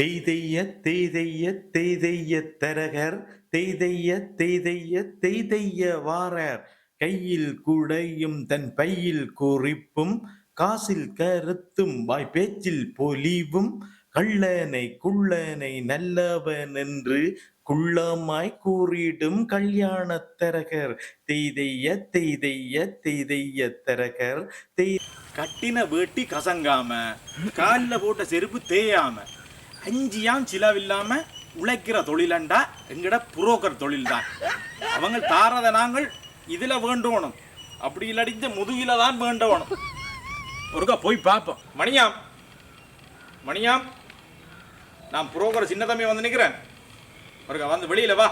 தெய்தெய்ய தெய்தெய்ய தெய்தெய்ய தரகர் தெய்தெய்ய தெய்தெய்ய தெய்தெய்ய வாரர். கையில் குடையும் தன் பையில் குறிப்பும் காசில் கருத்தும் வாய் பேச்சில் பொலிவும். கள்ளனை குள்ளனை நல்லவன் என்று குள்ளமாய் கூறிடும் கல்யாணத் தரகர். தெய்தெய்ய தெய்தெய்ய தெய்தெய்ய தரகர். தெய் கட்டின வேட்டி கசங்காம காலில் போட்ட செருப்பு தேயாம கஞ்சியாம் சிலவில்லாம உழைக்கிற தொழிலண்டா எங்கட புரோக்கர் தொழில் தான் அவங்க தாரத நாங்கள் இதுல வேண்டணும் அப்படி இல்லடிஞ்ச முதுகில தான் வேண்டணும் ஒருக்கா போய் பார்ப்போம் மணியாம். மணியாம் நான் புரோக்கர் சின்ன தம்பி வந்து நிற்கிறேன் ஒருக்கா வந்து வெளியில வா.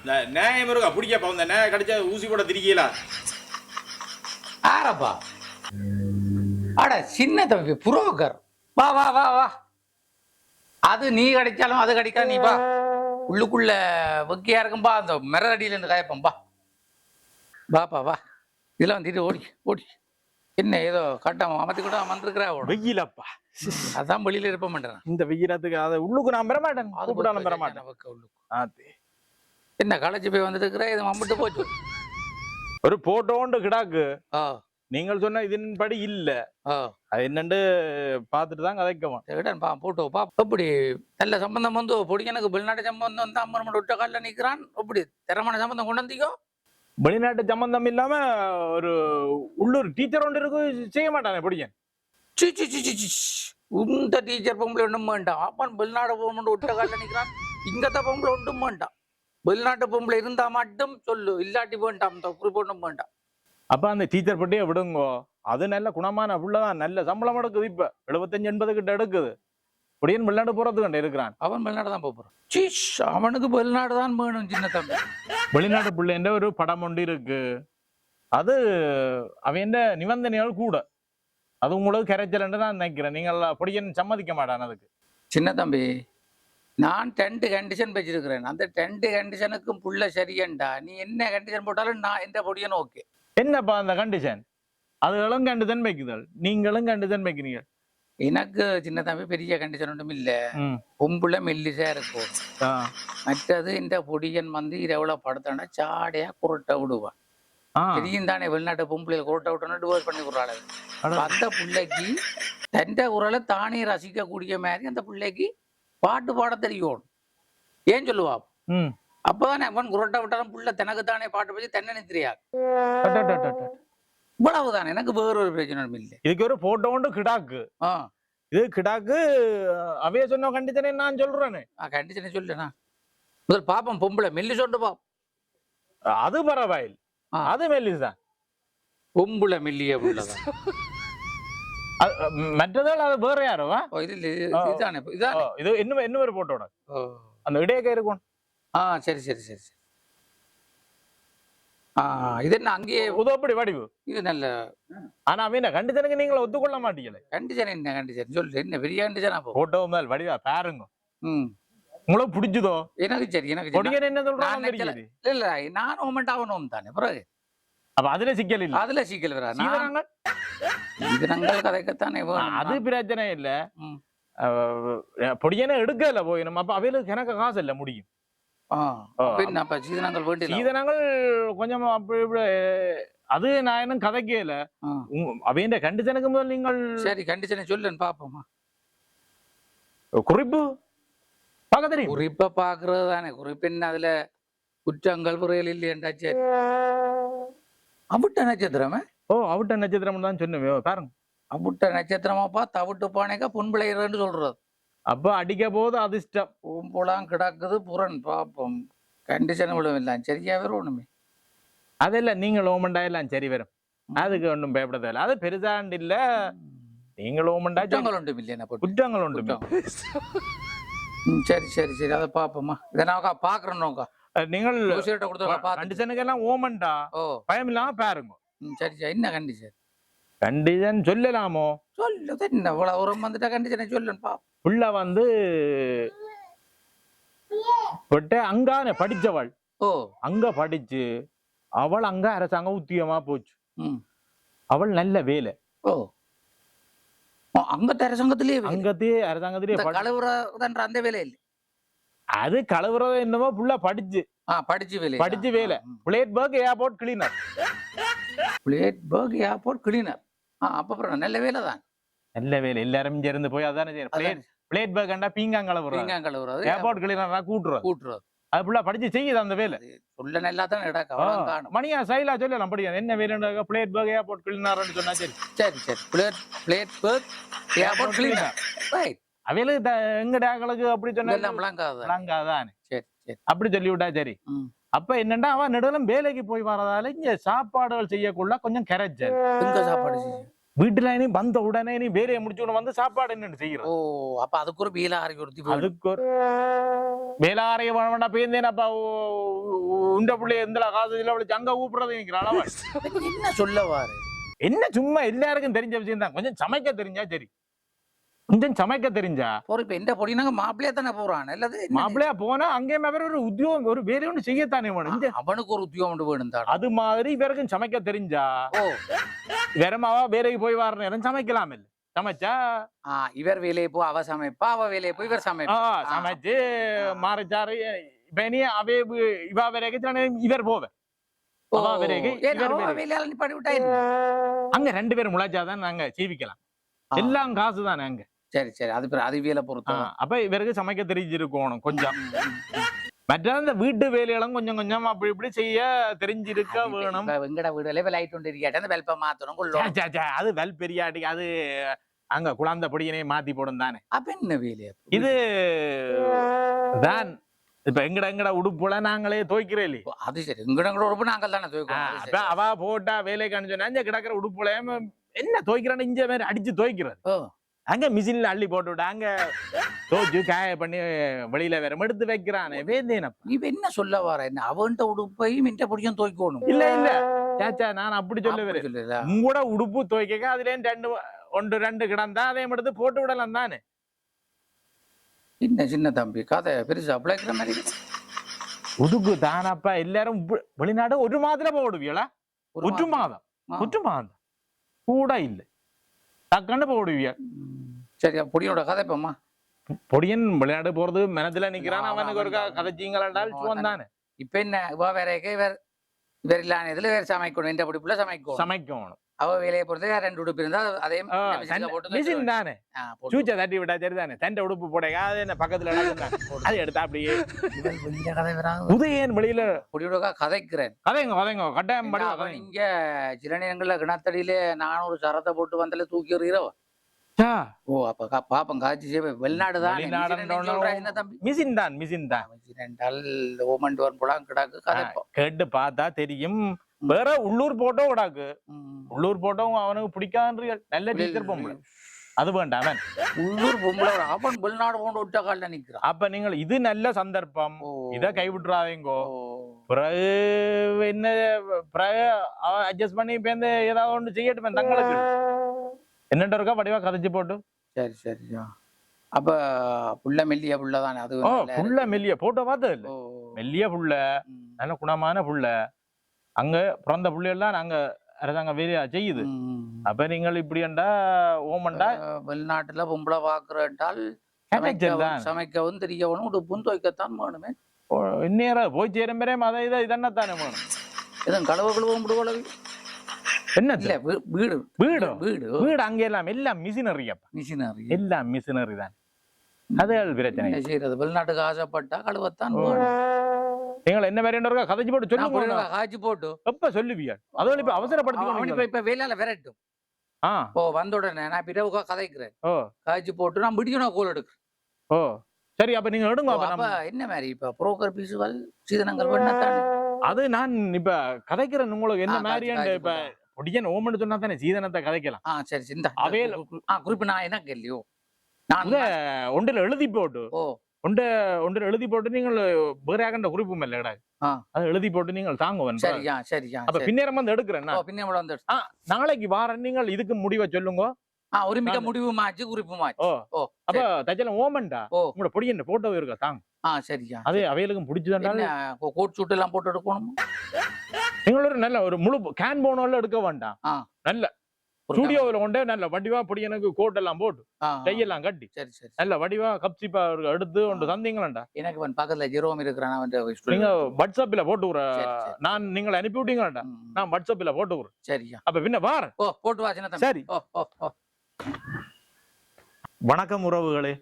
இந்த நியாயம் இருக்கா பிடிக்கப்பா இந்த நியாயம் கடிச்சா ஊசி கூட திரிக்கல ஆரப்பா. அட சின்ன தம்பி புரோக்கர். வா வா வா வா. அது நீ கிடைச்சாலும் அது கிடைக்காது நீ வா. உள்ளுக்குள்ள வெக்கையா இருக்கும்பா அந்த மிரடியில இருந்து காயப்பம்பா வாப்பா வா இதெல்லாம் வந்துட்டு ஓடி ஓடி. என்ன ஏதோ கட்டம் அமர்த்தி கூட வந்திருக்கிறா வெயிலப்பா. அதான் வெளியில இருப்ப மாட்டேன் இந்த வெயிலத்துக்கு அதை உள்ளுக்கு நான் பெற மாட்டேன் அது கூப்பிட்டாலும் பெற மாட்டேன் உள்ளுக்கு. என்ன களைச்சு போய் வந்துட்டு இருக்கிற? இது மம்பிட்டு போச்சு. ஒரு போட்டோண்டு கிடாக்கு. ஆ. நீங்கள் சொன்ன இதன்படி இல்ல. அது என்னண்டு பார்த்துட்டு தான் கதைக்கணும் சரிடன் பா போட்டோ பா. நல்ல சம்பந்தம் வந்து பொடியனுக்கு வெளிநாட்டு சம்பந்தம் வந்து அம்மன் விட்ட காலில் நிற்கிறான் எப்படி? திறமான சம்பந்தம் கொண்டு வந்தீங்கோ வெளிநாட்டு சம்பந்தம் இல்லாம ஒரு உள்ளூர் டீச்சர் ஒன்று இருக்கு செய்ய மாட்டானே பிடிக்கன் சி சி சி சி இந்த டீச்சர் பொம்பளை ஒன்றும் வேண்டாம் அப்பன் வெளிநாடு போகணும்னு விட்ட காலில் நிற்கிறான் இங்கத்த பொம்பளை ஒன்றும் வேண்டாம் வெளிநாட்டு பொம்பளை இருந்தா மட்டும் சொல்லு. இல்லாட்டி வேண்டாம். இந்த குறிப்பு ஒன்றும் வேண்டாம். அப்ப அந்த டீச்சர் பட்டியே விடுங்கோ. அது நல்ல குணமான புள்ளதான். நல்ல சம்பளம் எடுக்குது இப்ப. எழுபத்தஞ்சு எண்பது கிட்ட எடுக்குது. பொடியன் வெளிநாடு போறது கண்டு இருக்கிறான். அவன் வெளிநாடு தான் போறான். சீஷ் அவனுக்கு வெளிநாடு தான் வேணும் சின்ன தம்பி. வெளிநாட்டு பிள்ளைன்ற ஒரு படம் ஒன்று இருக்கு. அது அவன் நிபந்தனைகள் கூட. அது உங்களுக்கு கரைச்சல்ன்னு நான் நினைக்கிறேன். நீங்கள் பொடியன் சம்மதிக்க மாட்டான் அதுக்கு. சின்ன தம்பி நான் டென்ட் கண்டிஷன் வச்சிருக்கிறேன். அந்த டென்ட் கண்டிஷனுக்கும் புள்ள சரியண்டா நீ என்ன கண்டிஷன் போட்டாலும் நான் எந்த பொடியன் ஓகே என்னப்பா அந்த கண்டிஷன் அதுகளும் கண்டுதான் வைக்குதல் நீங்களும் கண்டுதான் வைக்கிறீங்க எனக்கு சின்ன தம்பி பெரிய கண்டிஷன் ஒன்றும் இல்ல. பொம்புல மெல்லிசா இருக்கும். மற்றது இந்த பொடியன் வந்து இரவுல படுத்தானா சாடையா குரட்ட விடுவான். தெரியும் தானே வெளிநாட்டு பொம்பளையில குரட்ட விட்டோன்னு டிவோர்ஸ் பண்ணி விடுறாள். அந்த பிள்ளைக்கு தண்ட குரலை தானே ரசிக்கக்கூடிய மாதிரி அந்த பிள்ளைக்கு பாட்டு பாட தெரியும் ஏன் சொல்லுவா. அப்பதானே அவன் குரட்ட விட்டாலும் புள்ள தனக்கு தானே பாட்டு பற்றி தென்னை தெரியாது. இவ்வளவுதான்? எனக்கு வேற ஒரு பிரச்சனையும் இல்லை. இதுக்கு ஒரு போட்டோ உண்டு கிடாக்கு. ஆ. இது கிடாக்கு அவைய சொன்ன கண்டிஷனே நான் சொல்றேன்னு கண்டிஷனை சொல்லுண்ணா முதல் பாப்போம் பொம்பளை மெல்லி சொண்டு பாப்போம் அது பரவாயில். அது மெல்லிஸ் தான் பொம்பளை மெல்லிய புள்ளதான் அது, மற்றதால் அது வேற யாரோ இது இதானே இது இன்னும் இன்னும் ஒரு போட்டோட அந்த இடையே இருக்கும் ஆ சரி சரி சரி சரி. ஆ இது என்ன அங்கேயே உதவப்படி வடிவு. இது நல்ல ஆனா அவன் கண்டிஷனுக்கு நீங்கள ஒத்துக்கொள்ள மாட்டீங்களே. கண்டிஷன் என்ன கண்டிஷன்? சொல்லு என்ன பெரிய கண்டிஷனா போ. போட்டோ மேல் வடிவா பாருங்க. ம். உங்களுக்கு பிடிச்சதோ எனக்கு சரி எனக்கு சரி. என்ன சொல்றாங்க இல்ல இல்ல நான் ஓமெண்ட் அவனும் தானே பிறகு. அப்ப அதுல சிக்கல் இல்ல. அதுல சீக்கிரம் வரா நான் சீதனங்கள்? இது நாங்கள் கதைக்கத்தானே அது பிரச்சனை இல்ல. பொடியனை எடுக்கல போயிடும் அப்ப அவைகளுக்கு எனக்கு காசு இல்ல முடியும். சீதனங்கள் கொஞ்சம் அப்படி இப்படி அது நான் இன்னும் கதைக்கல ஆ. அவையின் கண்டிஷனுக்கு முதல் நீங்கள் சரி கண்டிஷனை சொல்லுன்னு பாப்போமா? குறிப்பு? பார்க்க தெரியும். குறிப்பை பாக்குறது தானே குறிப்பு என்ன அதுல? குற்றங்கள் குறைகள் இல்லையண்டா சரி அவிட்ட நட்சத்திரமே? ஓ அவுட்ட நட்சத்திரம் தான் சொன்னவே பாருங்க. அவிட்ட நட்சத்திரமா பார்த்து அவிட்டு பானைக்கா புண்பிளைகிறன்னு சொல்றது. அப்ப அடிக்க போது அதிர்ஷ்டம். பூம்புலாம் கிடக்குது புறன் பாப்போம். கண்டிஷன் விழுவில்லாம் சரியா வரும் ஒண்ணுமே. அதெல்லாம் நீங்கள் ஓமண்டா எல்லாம் சரி வரும். அதுக்கு ஒன்றும் பயப்பட தேவையில்ல அது பெருசாண்டு இல்ல. நீங்கள் ஓமண்டா. குற்றங்கள் ஒன்றும் இல்லையா குற்றங்கள் உண்டு சரி சரி சரி. அதை பாப்போமா. இதை நான் பாக்குறேன்னோக்கா அஹ் நீங்கள் ஜோசியர்கிட்ட கொடுத்து பார்த்து கண்டிஷனுக்கு எல்லாம் ஓமண்டா. பயம் இல்லாம பாருங்க. சரி சரி. என்ன கண்டிஷன் கண்டிஷன் சொல்லலாமோ? சொல்லு என்ன உரம் வந்துட்டா கண்டிஷனை சொல்லுன்னு பா புள்ள வந்து பட்ட அங்கான படிச்சவள். ஓ. அங்க படிச்சு அவள் அங்க அரசாங்க உத்தியமா போச்சு. அவள் நல்ல வேலை. ஓ. அரசாங்கத்திலேயே. அங்கத்தே அரசாங்கத்திலே இந்த படி- கழுவுறதுன்ற அந்த வேலை இல்ல அது கழுவுறது என்னமோ ஃபுல்லா படிச்சு. படிச்சு வேலை படிச்சு வேலை. பிளேட் பர்க் ஏர்போர்ட் கிளீனர். பிளேட் பர்க் ஏர்போர்ட் கிளீனர். ஆ அப்ப நல்ல வேலை தான் நல்ல வேலை. எல்லாரும் இருந்து போய் அதானே செய்யணும் பிளேட் பிளேட் பர்க் கண்டா பீங்காங் கழுவுறது பீங்கான் கழுவுறது ஏர்போர்ட் கிளீனரா கூட்டுறது கூட்டுறது அது ஃபுல்லா படிச்சு செய்யுது அந்த வேலை? சொல்ல நல்லா தான் காணும். மணியா சைலா சொல்லலாம் படிக்க என்ன வேலை பிளேட் பர்க் ஏர்போர்ட் கிளீனர்னு சொன்னா சரி. சரி சரி. பிளேட் பிளேட் பர்க் ஏர்போர்ட் கிளீனர் ரைட் த- எங்க டேக்களுக்கு அப்படி சொன்னா இதெல்லாம் விளங்காது. விளங்காதானே சரி சரி. அப்படி சொல்லி விட்டா சரி. அப்ப என்னன்னா அவன் நெடுவலும் வேலைக்கு போய் வரதால இங்க சாப்பாடுகள் செய்யக்குள்ள கொஞ்சம் கரைச்சல். சாப்பாடு வீட்டுல நீ வந்த உடனே நீ வேலையை முடிச்சு வந்து சாப்பாடு என்னன்னு செய்யறது. ஓ அப்ப அதுக்கு ஒரு பீலாரி ஒருத்தி. அதுக்கு ஒரு வேலாரைய வேணா பேந்தேனப்பா உண்ட பிள்ளைய எந்த காசு இல்ல அவளுக்கு அங்க கூப்பிடுறது நிக்கிறாள் அவன் என்ன சொல்ல வாரு? என்ன சும்மா எல்லாருக்கும் தெரிஞ்ச விஷயம் தான் கொஞ்சம் சமைக்க தெரிஞ்சா சரி. கொஞ்சம் சமைக்க தெரிஞ்சா? போற இப்ப எந்த பொடினாங்க மாப்பிள்ளையா தானே போறான். அல்லது? மாப்பிள்ளையா போனா அங்கேயும் அவர் ஒரு உத்தியோகம் ஒரு வேலை ஒண்ணு செய்யத்தானே வேணும். இந்த அவனுக்கு ஒரு உத்தியோகம் வேணும் தான். அது மாதிரி இவருக்கும் சமைக்க தெரிஞ்சா? ஓ. வெறுமாவா வேலைக்கு போய் வர நேரம் சமைக்கலாம் இல்ல. சமைச்சா? ஆ இவர் வேலையை போ அவ சமைப்பா அவ வேலையை போய் இவர் சமைப்பா. சமைச்சு மாறிச்சாரு. இப்ப அவே இவா வேலைக்கு இவர் போவேன்? அங்க ரெண்டு பேரும் முளைச்சாதான் நாங்க ஜீவிக்கலாம். எல்லாம் காசு தானே அங்க. சரி சரி. அது பிற- அது வேலை ஆ, பொறுத்தவரை அப்ப இவருக்கு சமைக்க தெரிஞ்சிருக்கணும் கொஞ்சம். மற்ற அந்த வீட்டு வேலையெல்லாம் கொஞ்சம் கொஞ்சம் அப்படி இப்படி செய்ய தெரிஞ்சிருக்க வேணும். வீடுல இப்ப லைட் ஒன்று இருக்காட்டு அந்த வெல்ப மாத்தணும் அது வெல் பெரியாடி அது அங்க குழந்தை பொடியனை மாத்தி போடும் தானே. அப்ப என்ன வேலையா இது தான். இப்ப எங்கட எங்கட உடுப்புல நாங்களே துவைக்கிறேன் இல்லையே அது சரி. எங்கட கூட உறுப்பு நாங்கள் தானே சரி. அவ போட்டா வேலைக்கு அனுப்பிச்சோன்னா கிடக்குற உடுப்புல என்ன துவைக்கிறான்னு இஞ்ச மாதிரி அடிச்சு துவைக்கிறது. அங்க மிஷின்ல அள்ளி போட்டு விட்டு அங்க துவைச்சு காய பண்ணி வெளியில வேற எடுத்து வைக்கிறானே வேந்தேனப்பா. நீ இப்ப என்ன சொல்ல வர? என்ன அவன்கிட்ட உடுப்பையும் மின்ட்ட பிடிச்சும் துவைக்கணும் இல்ல இல்ல. சாச்சா நான் அப்படி சொல்ல வரேன் உங்களோட உடுப்பு துவைக்க அதுல ரெண்டு ஒன்று ரெண்டு கிடந்தா அதையும் எடுத்து போட்டு விடலாம் தானே? என்ன சின்ன தம்பி கதை பெருசா பிழைக்கிற மாதிரி. உடுக்கு தானப்பா எல்லாரும் வெளிநாடு ஒரு மாதத்துல போடுவீங்களா ஒரு மாதம். ஒரு மாதம். கூட இல்ல. டக்குன்னு போடுவிய ம். சரி பொடியோட கதை இப்பம்மா பொடியன் விளையாடு போறது மனதுல நிக்கிறான் அவனுக்கு ஒரு கதைச்சிங்களாண்டால் சுவன் தானே இப்ப என்ன? இவ வேற இவர் இவர் இல்லாத இதுல வேற சமைக்கணும். இந்த பிடிப்புல சமைக்கணும். சமைக்கணும். அவ வேலையை பொறுத்து ரெண்டு உடுப்பு இருந்தா அதே ஆ, மிஷின்ல தன்- போட்டு மிஷின் தானே. சூச்சை தட்டி விட்டா சரிதானே. தண்டை உடுப்பு போடங்க அது என்ன பக்கத்துல அது எடுத்தா அப்படியே. உதயன் வெளியில பொடியோட கதைக்கிறேன். கதைங்க கதைங்க. கட்டாயம் படி இங்க சில நேரங்கள்ல கிணத்தடியில ஒரு சரத்தை போட்டு வந்தால தூக்கி எறிகிறவ ஓ அப்ப பாப்பம் காய்ச்சி வெளிநாடு தான். மிஷின் தான் மிஷின் தான். ரெண்டால் ஓமண்ட் வரும் போலாம் கிடாக்கு கேட்டு பார்த்தா தெரியும். வேற உள்ளூர் போட்டோ ம். உள்ளூர் போட்டோ அவனுக்கு பிடிக்காது நல்ல டீச்சர் பொம்பளை. அது வேண்டாம் அவன். உள்ளூர் பொம்பளை அவன். வெளிநாடு போண்டு விட்ட காலில் நிக்கிறான். அப்ப நீங்கள் இது நல்ல சந்தர்ப்பம். இத கைவிட்டுறாதீங்கோ. பிறகு என்ன பிறகு அட்ஜஸ்ட் பண்ணி இப்ப இந்த ஏதாவது ஒண்ணு செய்யட்டும் தங்களுக்கு. என்னட்ட இருக்கா வடிவா கதைச்சு போட்டு. சரி சரி. அப்ப புள்ள மெல்லிய புள்ள தானே? அது புள்ள மெல்லிய. போட்டோ பார்த்தது இல்ல. மெல்லிய புள்ள. நல்ல குணமான புள்ள. அங்க பிறந்த புள்ளையெல்லாம் நாங்க அரசாங்க வேலையா செய்யுது. அப்ப நீங்கள் இப்படி என்றா ஓமண்டா? வெளிநாட்டுல பொம்பளை பாக்குறட்டால் சமைக்கவும் தெரியவனும் உடுப்பும் துவைக்கத்தான் வேணுமே. இந்நேரம் போய் சேரும் பேரே அதை இதை இதென்னத்தானே வேணும்? எதுவும் கழுவ கழுவும் விடுவளவு என்ன இல்ல வீடு. வீடு? வீடு. வீடு அங்க எல்லாம் எல்லாம் மிஷினரி அப்ப. மிஷினரி. எல்லாம் மிஷினரி தான். அதுகள் பிரச்சனை. செய்யறது வெளிநாட்டுக்கு ஆசைப்பட்டா கழுவத்தான். வேணும். நீங்கள் என்ன வேற இருக்கா? கதைச்சு போட்டு நான் சொல்லுங்க பொழுது காய்ச்சி போட்டு. எப்ப சொல்லுவியா? அதோட இப்ப அவன் அவசரப்படுத்தி இப்ப வேலையில விரட்டும். ஆ. ஓ வந்த உடனே நான் பிறகு கதைக்கிறேன். ஓ. காய்ச்சி போட்டு நான் பிடிக்கணும் கோல் எடுக்கிறேன். ஓ. சரி அப்ப நீங்க எடுங்க அப்ப அப்ப நம்ம. என்ன மாதிரி இப்ப புரோக்கர் பீஸுகள் சீதனங்கள் பண்ணத்தானே அது நான் இப்ப கதைக்கிறேன் உங்களுக்கு என்ன காய்ச்சி இப்ப. பொடியன் ஓமன்னு சொன்னா தானே சீதனத்தை கதைக்கலாம். ஆ சரி சரி இந்த அவையில் ஆ குறிப்பு நான் எனக்கு இல்லையோ நான் இத ஒன்றில் எழுதி போட்டு. ஓ. ஒன்று ஒன்றில் எழுதி போட்டு நீங்கள் வேற யாகண்ட குறிப்பும் இல்லை ஆ. அது எழுதி போட்டு நீங்கள் தாங்குவன் சரியா சரியா அப்ப. பின்னேரம் வந்து எடுக்கிறேன் ஓ பின்ன இவ்வளவு வந்து நாளைக்கு வாரேன் நீங்கள் இதுக்கு முடிவை சொல்லுங்க. ஒரு மிக முடிவு மாச்சு குறிப்பு மாச்சு ஓ அப்ப தச்சலம் ஓமன்டா ஓ. உங்களோட பொடியன் போட்டோ இருக்கா தாங்க. ஆ சரியா அது என்ன கோ- கோட் சூட் எல்லாம் போட்டு எடுக்கணும்? நீங்கள் ஒரு நல்ல ஒரு முழு கேன் போனோல எடுக்க வேண்டாம். நல்ல ஸ்டுடியோவில் கொண்டே நல்ல வடிவா பொடி எனக்கு கோட் எல்லாம் போட்டு. கையெல்லாம் கட்டி. சரி சரி நல்ல வடிவா கப்சிப்பா எடுத்து கொண்டு தந்தீங்களாண்டா? எனக்கு அவன் பக்கத்துல ஜெரோம் இருக்கிறான் நீங்க வாட்ஸ்அப்ல போட்டு விடுற. நான் நீங்கள் அனுப்பி விட்டீங்களாண்டா. நான் வாட்ஸ்அப்ல போட்டு விடுறேன். சரியா அப்ப பின்ன வாரேன். ஓ போட்டு வா சின்ன சரி. ஓ ஓ ஓ. வணக்கம் உறவுகளே.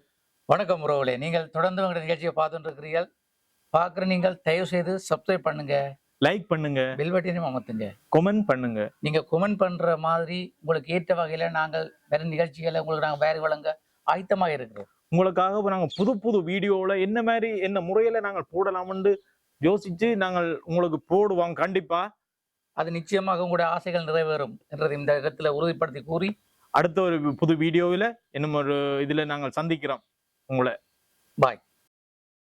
வணக்கம் உறவுகளே. நீங்கள் தொடர்ந்து உங்களுடைய நிகழ்ச்சியை பார்த்துட்டு இருக்கிறீர்கள். பார்க்குற நீங்கள் தயவு செய்து சப்ஸ்கிரைப் பண்ணுங்க. லைக் பண்ணுங்க. பெல் பட்டனையும் அமர்த்துங்க. கொமெண்ட் பண்ணுங்க. நீங்க கமெண்ட் பண்ற மாதிரி உங்களுக்கு ஏற்ற வகையில நாங்கள் வேற நிகழ்ச்சிகளை உங்களுக்கு நாங்கள் வேறு வழங்க ஆயத்தமாக இருக்கிறோம். உங்களுக்காக இப்ப நாங்க புது புது வீடியோல என்ன மாதிரி என்ன முறையில நாங்கள் போடலாம்னு யோசிச்சு நாங்கள் உங்களுக்கு போடுவோம் கண்டிப்பா. அது நிச்சயமாக உங்களுடைய ஆசைகள் நிறைவேறும் என்றதை இந்த இடத்துல உறுதிப்படுத்தி கூறி அடுத்த ஒரு புது வீடியோவில் இன்னும் ஒரு இதுல நாங்கள் சந்திக்கிறோம். உங்களை. பாய்